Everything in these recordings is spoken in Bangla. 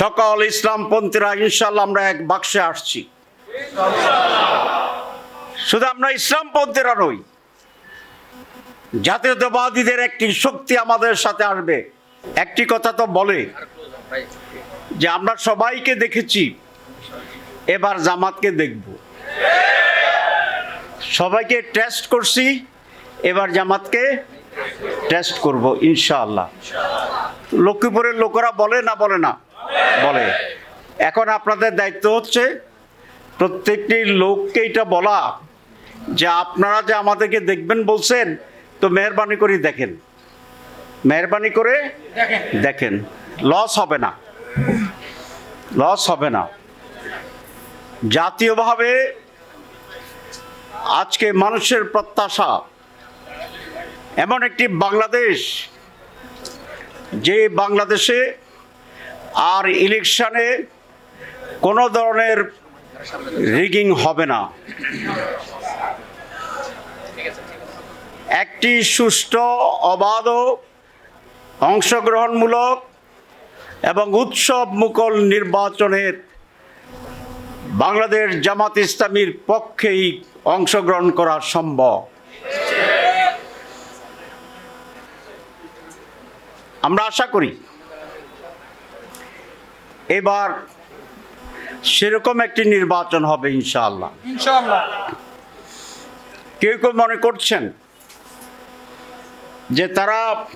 সকল ইসলামপন্থীরা ইনশাল্লাহ আমরা এক বাক্সে আসছি। শুধু আমরা ইসলামপন্থীরা নই, জাতীয়তাবাদীদের একটি শক্তি আমাদের সাথে আসবে। একটি কথা তো বলে যে আমরা সবাইকে দেখেছি, এবার জামাতকে দেখব। সবাইকে টেস্ট করছি, এবার জামাতকে টেস্ট করব, ইনশাআল্লাহ। লক্ষ্মীপুরের লোকেরা বলে না বলে না। বলে। এখন আপনাদের দায়িত্ব হচ্ছে প্রত্যেকটি লোককে এটা বলা যে আপনারা যে আমাদেরকে দেখবেন বলছেন, তো মেহরবানি করে দেখেন। মেহরবানি করে দেখেন। লস হবে না। লস হবে না। জাতীয়ভাবে আজকে মানুষের প্রত্যাশা এমন একটি বাংলাদেশ, যে বাংলাদেশে আর ইলেকশনে কোনো ধরনের রিগিং হবে না। একটি সুষ্ঠু, অবাধ, অংশগ্রহণমূলক এবং উৎসব মুকল নির্বাচনের বাংলাদেশ জামাত ইসলামীর পক্ষেই অংশগ্রহণ করা সম্ভব। আমরা আশা করি এবার সেরকম একটি নির্বাচন হবে ইনশাআল্লাহ। ইনশাআল্লাহ। কেউ কেউ মনে করছেন যে তারা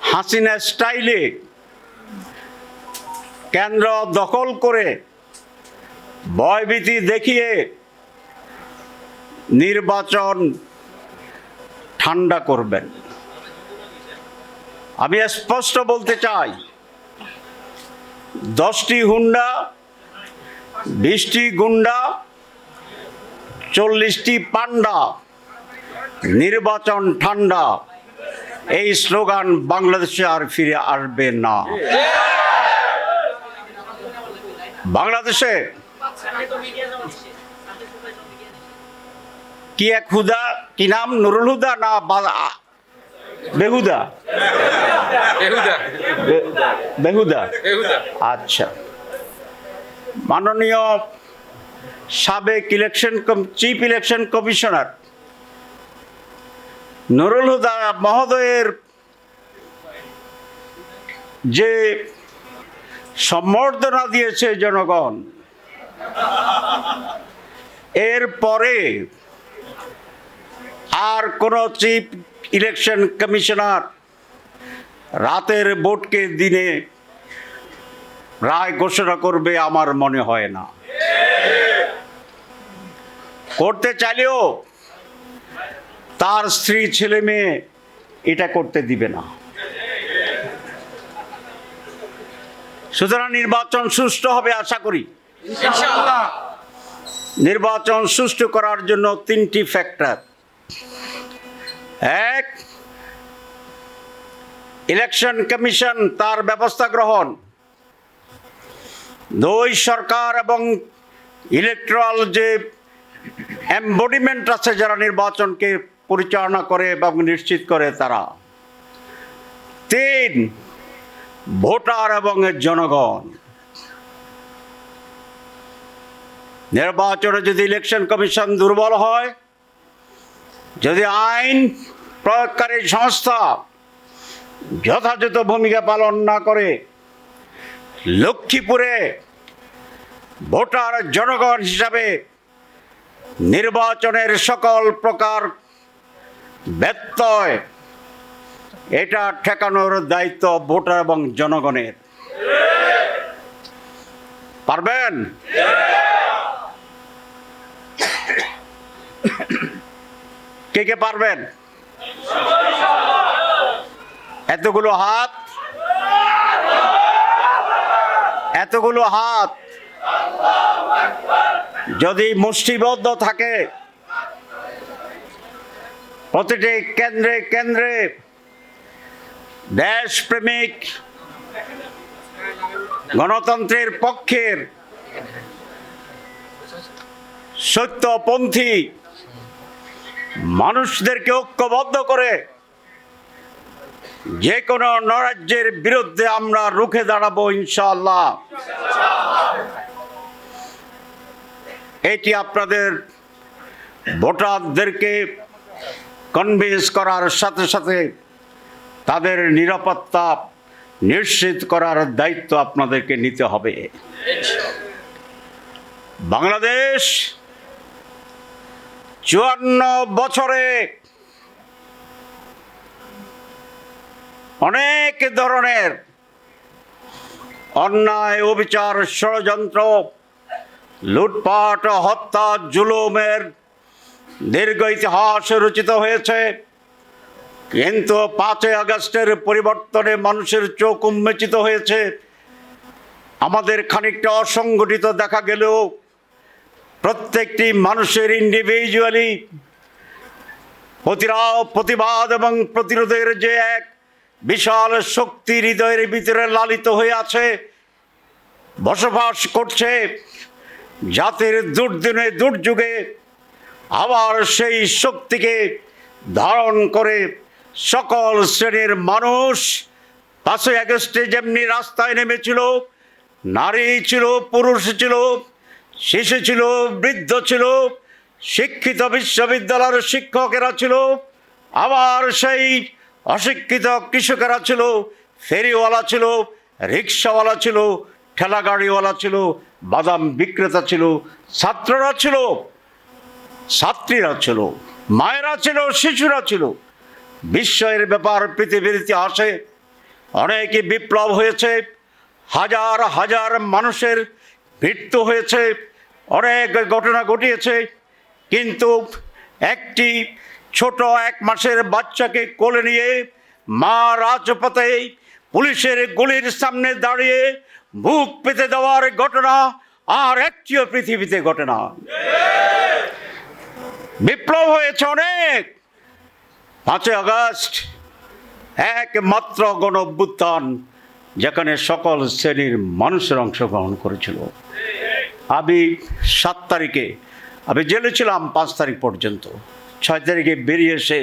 হাসিনা স্টাইলে কেন্দ্র দখল করে ভয়ভীতি দেখিয়ে নির্বাচন ঠান্ডা করবেন। আমি স্পষ্ট বলতে চাই দশটি হুন্ডা, বিশটি গুন্ডা, চল্লিশটি পান্ডা। নির্বাচন ঠান্ডা। এই স্লোগান বাংলাদেশে আর ফিরে আসবে না। বাংলাদেশে কি এক হুদা, কি নাম? নুরুল হুদা না বেহুদা। বেহুদা। আচ্ছা। মাননীয় সাবেক election chief election commissioner Nurul Huda মহোদয়ের যে সম্বর্ধনা দিয়েছে জনগণ এর পরে আর কোনো চিফ ইলেকশন কমিশনার রাতের ভোটকে দিনে রায় ঘোষণা করবে আমার মনে হয় না। করতে চাইলেও তার স্ত্রী ছেলে মেয়ে এটা করতে দিবে না। সুতরাং নির্বাচন সুষ্ঠু হবে আশা করি। নির্বাচন সুষ্ঠু করার জন্য তিনটি ফ্যাক্টর। এক ইলেকশন কমিশন তার ব্যবস্থা গ্রহণ। দুই, সরকার এবং ইলেকট্রাল যে এম্বডিমেন্ট আছে যারা নির্বাচনকে পরিচালনা করে এবং নিশ্চিত করে তারা। তিন, ভোটার এবং জনগণ। নির্বাচনে যদি ইলেকশন কমিশন দুর্বল হয় যদি আইন প্রয়োগকারী সংস্থা যথাযথ ভূমিকা পালন না করে লক্ষ্মীপুরে ভোটার জনগণ হিসাবে নির্বাচনের সকল প্রকার ব্যত্যয়, এটা ঠেকানোর দায়িত্ব ভোটার এবং জনগণের। পারবেন? কে কে পারবেন? এতগুলো হাত। এতগুলো হাত। যদি মুষ্টিবদ্ধ থাকে, প্রতিটি কেন্দ্রে কেন্দ্রে দেশপ্রেমিক গণতন্ত্রের পক্ষের সত্যপন্থী মানুষদেরকে ঐক্যবদ্ধ করে যে কোনো নরাজ্যের বিরুদ্ধে আমরা রুখে দাঁড়াবো, ইনশাআল্লাহ। এটি আপনাদের ভোটারদেরকে কনভিন্স করার সাথে সাথে তাদের নিরাপত্তা নিশ্চিত করার দায়িত্ব আপনাদেরকে নিতে হবে। বাংলাদেশ চুয়ান্ন বছরে অনেক ধরনের অন্যায়, অবিচার, ষড়যন্ত্র, লুটপাট, হত্যা, জুলুমের দীর্ঘ ইতিহাস রচিত হয়েছে। কিন্তু পাঁচই আগস্টের পরিবর্তনে মানুষের চোখ উন্মেচিত হয়েছে। আমাদের খানিকটা অসংগঠিত দেখা গেলেও প্রত্যেকটি মানুষের ইন্ডিভিজুয়ালি প্রতিরা প্রতিবাদ এবং প্রতিরোধের যে এক বিশাল শক্তি হৃদয়ের ভিতরে লালিত হয়ে আছে, বসবাস করছে, জাতির দুর্দিনে, দুর্যোগে আবার সেই শক্তিকে ধারণ করে সকল শ্রেণির মানুষ পাঁচই আগস্টে যেমনি রাস্তায় নেমেছিল, নারী ছিল, পুরুষ ছিল শিশু ছিল, বৃদ্ধ ছিল, শিক্ষিত বিশ্ববিদ্যালয়ের শিক্ষকেরা ছিল, আবার সেই অশিক্ষিত কৃষকেরা ছিল, ফেরিওয়ালা ছিল, রিক্সাওয়ালা ছিল ঠেলা গাড়িওয়ালা ছিল, বাদাম বিক্রেতা ছিল, ছাত্ররা ছিল, ছাত্রীরা ছিল, মায়েরা ছিল, শিশুরা ছিল। বিস্ময়ের ব্যাপার পৃথিবীর ইতিহাসে অনেকই বিপ্লব হয়েছে, হাজার হাজার মানুষের মৃত্যু হয়েছে অনেক ঘটনা ঘটিয়েছে, কিন্তু একটি ছোট এক মাসের বাচ্চাকে কোলে নিয়ে মা রাজপথে পুলিশের গুলির সামনে দাঁড়িয়ে বুক পেতে দেওয়ার ঘটনা আর একটিও পৃথিবীতে ঘটনা। বিপ্লব হয়েছে অনেক। পাঁচই আগস্ট একমাত্র গণ অভ্যুত্থান যেখানে সকল শ্রেণির মানুষের অংশগ্রহণ করেছিল। আমি সাত তারিখে, আমি জেলে ছিলাম পাঁচ তারিখ পর্যন্ত। ছয় তারিখে বেরিয়ে এসে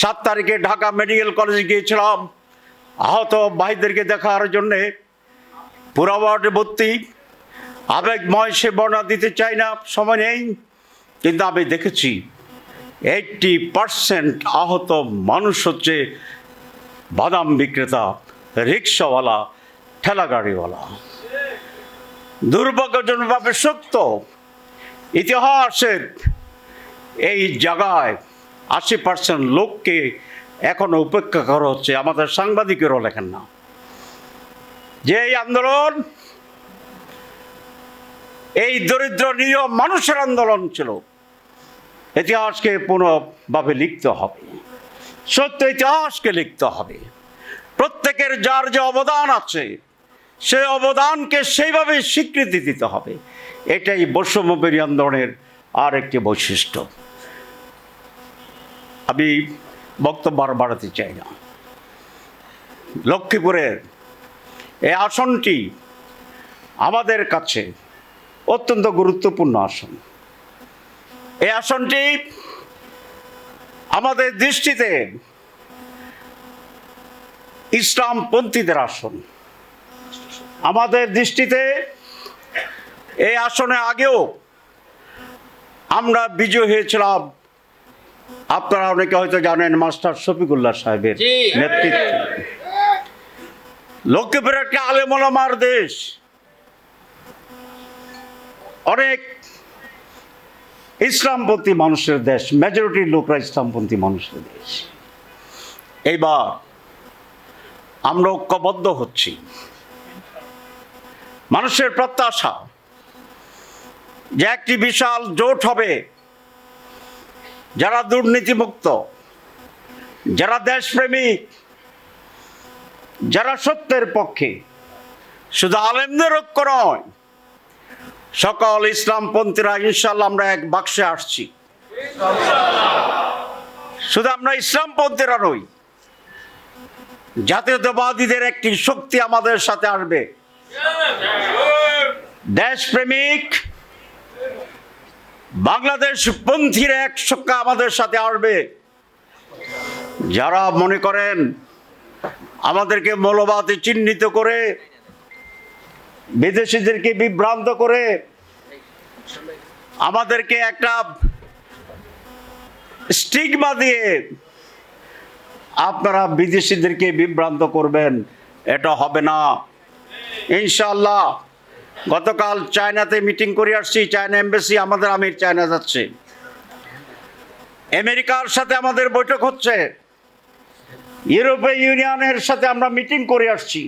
সাত তারিখে ঢাকা মেডিকেল কলেজে গিয়েছিলাম। আহত ভাইদেরকে দেখার জন্যে পুরা ওয়ার্ডে ভর্তি। আবেগময় সে বর্ণনা দিতে চাই না, সময় নেই, কিন্তু আমি দেখেছি এইটটি পার্সেন্ট আহত মানুষ হচ্ছে বাদাম বিক্রেতা, রিক্সাওয়ালা ঠেলা গাড়িওয়ালা দুর্ভাগ্যজনকভাবে সত্য ইতিহাসের এই জায়গায় আশি পার্সেন্ট লোককে এখনও উপেক্ষা করা হচ্ছে। আমাদের সাংবাদিকেরও লেখেন না। যে এই আন্দোলন, এই দরিদ্র নিরীহ মানুষের আন্দোলন ছিল, ইতিহাসকে পুনঃভাবে লিখতে হবে। সত্য ইতিহাসকে লিখতে হবে। প্রত্যেকের যার যে অবদান আছে সে অবদানকে সেইভাবে স্বীকৃতি দিতে হবে। এটাই বৈষম্যবেরী আন্দোলনের আর একটি বৈশিষ্ট্য। আমি বক্তব্য আর বাড়াতে চাই না। লক্ষ্মীপুরের এই আসনটি আমাদের কাছে অত্যন্ত গুরুত্বপূর্ণ আসন। এই আসনটি আমাদের দৃষ্টিতে ইসলামপন্থীদের আসন। আমাদের দৃষ্টিতে এই আসনে আগেও আমরা বিজয় হয়েছিলাম। আপনারা অনেকে হয়তো জানেন মাস্টার শফিকুল্লাহ সাহেবের। নেতৃত্বে। লক্ষ্মীপুর একটা আলেমলামার দেশ। অনেক ইসলামপন্থী মানুষের দেশ মেজরিটির লোকরা ইসলামপন্থী মানুষের দেশ। এইবার আমরা ঐক্যবদ্ধ হচ্ছি। মানুষের প্রত্যাশা যে একটি বিশাল জোট হবে যারা দুর্নীতিমুক্ত, যারা দেশপ্রেমিক, যারা সত্যের পক্ষে। শুধু আলেমদের ঐক্য নয়, সকল ইসলামপন্থীরা ইনশাল্লাহ আমরা এক বাক্সে আসছি। শুধু আমরা ইসলামপন্থীরা নই, জাতীয়তাবাদীদের একটি শক্তি আমাদের সাথে আসবে। দেশপ্রেমিক বাংলাদেশ পন্থীর এক শক্তি আমাদের সাথে আসবে। যারা মনে করেন আমাদেরকে মৌলবাদী চিহ্নিত করে, বিদেশিদেরকে বিভ্রান্ত করে, আমাদেরকে একটা স্টিগমা দিয়ে আপনারা বিদেশিদেরকে বিভ্রান্ত করবেন, এটা হবে না। ইনশাল্লাহ গতকাল চায়নাতে মিটিং করে আসছি, চায়না এমবেসি আমাদের আমির চায়না যাচ্ছে। আমেরিকার সাথে আমাদের বৈঠক হচ্ছে। ইউরোপীয় ইউনিয়নের সাথে আমরা মিটিং করে আসছি।